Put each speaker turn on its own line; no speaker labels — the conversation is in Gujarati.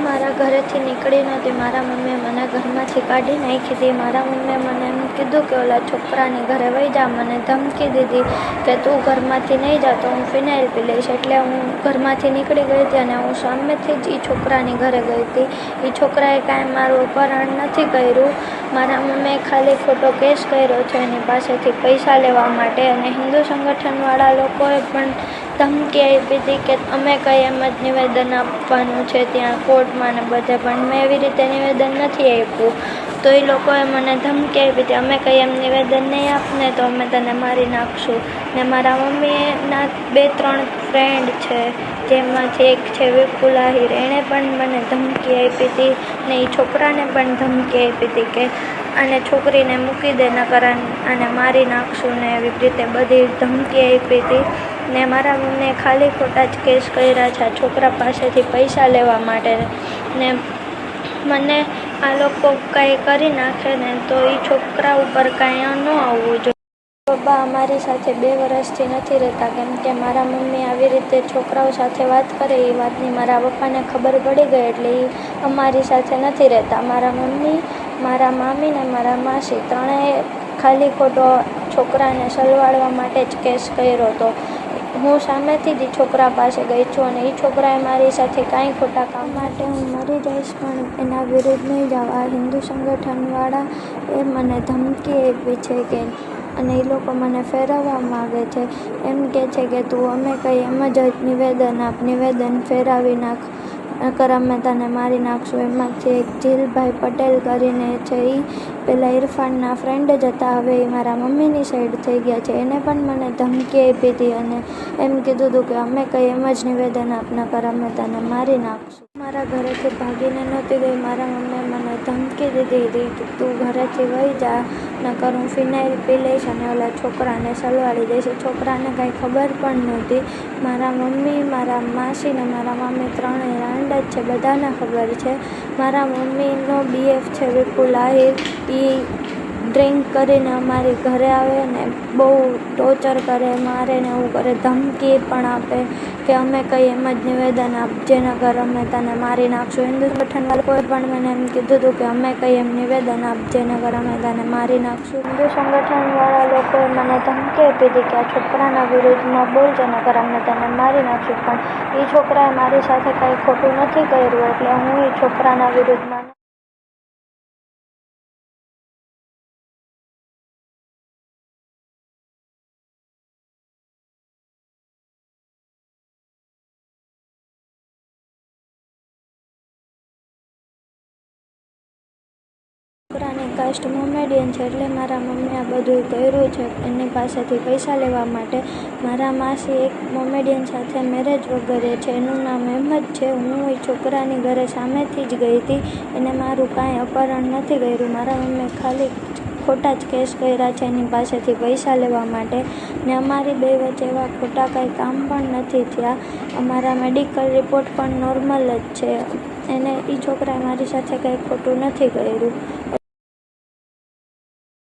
મારા ઘરેથી નીકળી નહોતી મારા મમ્મીએ મને ઘરમાંથી કાઢી નાખી હતી. મારા મમ્મીએ મને એમ કીધું કે, ઓલા છોકરાની ઘરે વહી જા. મને ધમકી દીધી કે, તું ઘરમાંથી નહીં જા, તો હું ફિનાઇલ પી લઈશ. એટલે હું ઘરમાંથી નીકળી ગઈ હતી અને હું સામેથી જ એ છોકરાની ઘરે ગઈ હતી. એ છોકરાએ કાંઈ મારું અપહરણ નથી કર્યું. મારા મમ્મીએ ખાલી ખોટો કેસ કર્યો છે એની પાસેથી પૈસા લેવા માટે. અને હિન્દુ સંગઠનવાળા લોકોએ પણ ધમકી આપી હતી કે અમે કંઈ એમ જ નિવેદન આપવાનું છે ત્યાં કોર્ટમાં ને બધે, પણ મેં એવી રીતે નિવેદન નથી આપ્યું. તો એ લોકોએ મને ધમકી આપી હતી અમે કંઈ એમ નિવેદન નહીં આપને તો અમે તને મારી નાખશું. ને મારા મમ્મીના બે, ત્રણ ફ્રેન્ડ છે જેમાંથી એક છે વિપુલ આહિર એણે પણ મને ધમકી આપી હતી ને એ છોકરાને પણ ધમકી આપી હતી કે આને છોકરીને મૂકી દે નકર આને મારી નાખશું ને એવી રીતે બધી ધમકી આપી હતી ને મારા મમ્મીએ ખાલી ખોટા જ કેસ કર્યા છે છોકરા પાસેથી પૈસા લેવા માટે ને મને આ લોકો કાંઈ કરી નાખે ને તો એ છોકરા ઉપર કાંઈ ન આવવું જોઈએ પપ્પા અમારી સાથે બે વર્ષથી નથી રહેતા, કેમ કે મારા મમ્મી આવી રીતે છોકરાઓ સાથે વાત કરે, એ વાતની મારા પપ્પાને ખબર પડી ગઈ એટલે એ અમારી સાથે નથી રહેતા. મારા મમ્મી, મારા મામી ને મારા માસી ત્રણેય ખાલી ખોટો છોકરાને સલવાડવા માટે જ કેસ કર્યો હતો. હું સામેથી જ છોકરા પાસે ગઈ છું અને એ છોકરાએ મારી સાથે કાંઈ ખોટા કામ માટે હું મરી જઈશ, પણ એના વિરુદ્ધ નહીં જાવ. આ હિન્દુ સંગઠનવાળા એ મને ધમકી આપી છે કે અને એ લોકો મને ફેરવવા માગે છે. એમ કહે છે કે તું અમે કંઈ એમ જ નિવેદન આપ, નિવેદન ફેરવી નાખ નકર અમે તને મારી નાખશું. એમાંથી એક જીલભાઈ પટેલ કરીને છે એ પહેલાં ઇરફાનના ફ્રેન્ડ જ હતા. હવે એ મારા મમ્મીની સાઈડ થઈ ગયા છે. એને પણ મને ધમકી આપી હતી અને એમ કીધું હતું કે અમે કંઈ એમ જ નિવેદન આપ નકર અમે તને મારી નાખશું. મારા ઘરેથી ભાગીને નહોતી ગઈ. મારા મમ્મીએ મને ધમકી દીધી હતી કે તું ઘરેથી વહી જા, નકર હું ફિનાઇલ પી લઈશ અને ઓલા છોકરાને સલવાડી દઈશ. છોકરાને કાંઈ ખબર પણ નહોતી. મારા મમ્મી, મારા માસી ને મારા મામી ત્રણેય રાંડ જ છે, બધાને ખબર છે. મારા મમ્મીનો બીએફ છે વિપુલ આહિર. એ ડ્રિંક કરીને અમારી ઘરે આવે ને બહુ ટોર્ચર કરે, મારે ને એવું કરે, ધમકી પણ આપે કે અમે કંઈ એમ જ નિવેદન આપજે નકર અમે તને મારી નાખશું. હિન્દુ સંગઠનવાળા કોઈ પણ મને એમ કીધું હતું કે અમે કંઈ એમ નિવેદન આપજે નકર અમે તને મારી નાખશું. હિન્દુ સંગઠનવાળા લોકોએ મને ધમકી આપી હતી કે આ છોકરાના વિરુદ્ધમાં બોલજે નકર અમે તને મારી નાખશું. પણ એ છોકરાએ મારી સાથે કાંઈ ખોટું નથી કર્યું, એટલે હું એ છોકરાના વિરુદ્ધમાં છોકરાની કાસ્ટ મોમેડિયન છે એટલે મારા મમ્મી આ બધું કર્યું છે. એની પાસેથી પૈસા લેવા માટે મારા માસી એક મોમેડિયન સાથે મેરેજ વગેરે છે. એનું નામ અહેમદ છે, હું એ છોકરાની ઘરે સામેથી જ ગઈ હતી. એને મારું કાંઈ અપહરણ નથી કર્યું. મારા મમ્મી ખાલી ખોટા જ કેસ કર્યા છે એની પાસેથી પૈસા લેવા માટે. ને અમારી બે વચ્ચે એવા ખોટા કાંઈ કામ પણ નથી થયા. અમારા મેડિકલ રિપોર્ટ પણ નોર્મલ જ છે. એને એ છોકરાએ મારી સાથે કંઈ ખોટું નથી કર્યું.